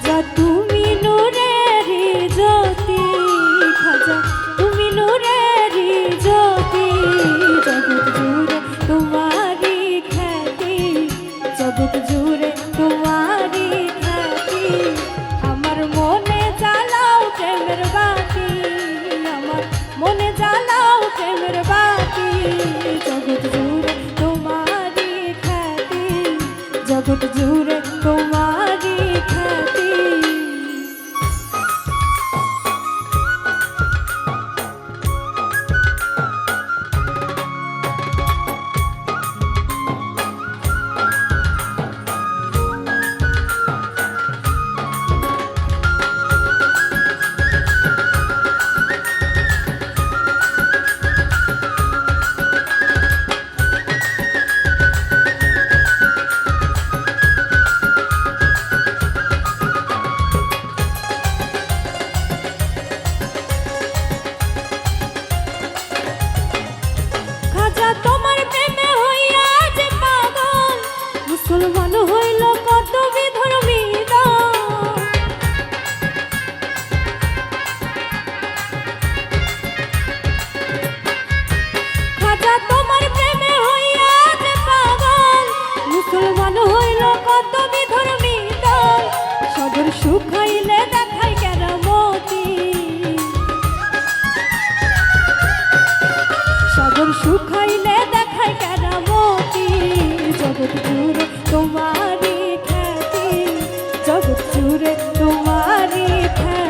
খাজা তুমি নোরের জ্যোতি খাজা তুমি নোরের জ্যোতি। জগৎ জুড়ে তোমারি খ্যাতি জগৎ জুড়ে হইলে দেখাই কেরামতি সাগর শুকাইলে দেখায় কেরামতি জগৎ জুড়ে তোমারই খ্যাতি, জগৎ জুড়ে তোমারই খ্যাতি।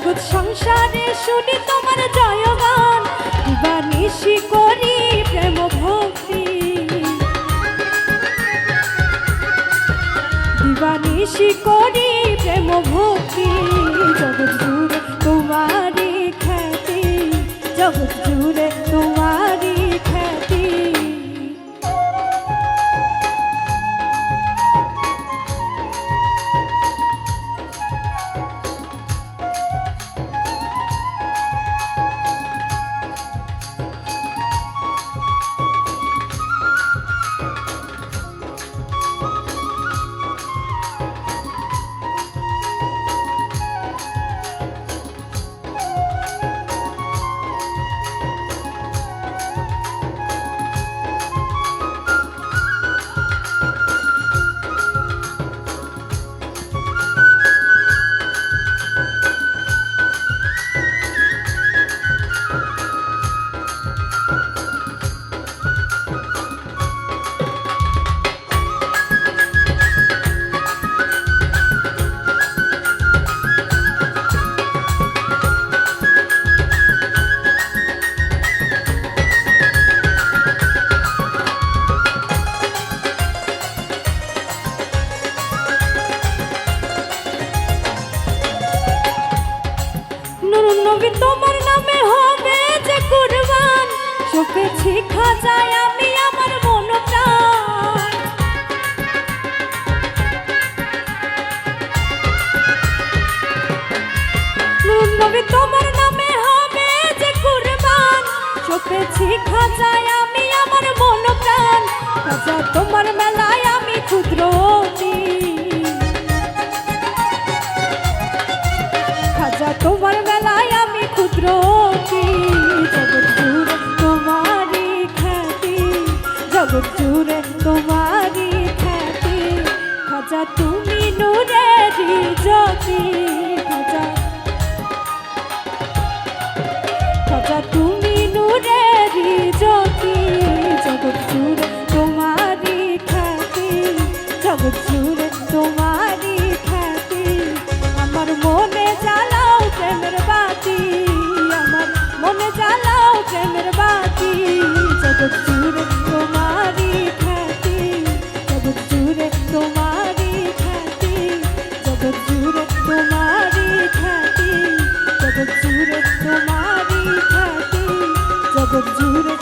জগৎ সংসারে শুনি তোমার জয়গান দিবানিশি করি প্রেম ভক্তি। দিবানিশি করি প্রেম ভক্তি, জগৎ জুড়ে তোমারই খ্যাতি, জগৎ জুড়ে তোমারই নবী তোমার নামে হবে যে কুরবান। চোখেছি খাজায় আমি আমার মন নবী তোমার নামে হবে যে কুরবান। চোখেছি খাজায় আমি আমার মন প্রাণ খাজা তোমার মেলায় আমি ক্ষুদ্র খাজা তোমার বেলায় হাজা তুমি নূরের জ্যোতি হাজা হাজা তুমি নূরের জ্যোতি, জগৎ জুড়ে তোমারই খাতি জগৎ জুড়ে তোমার Look at you.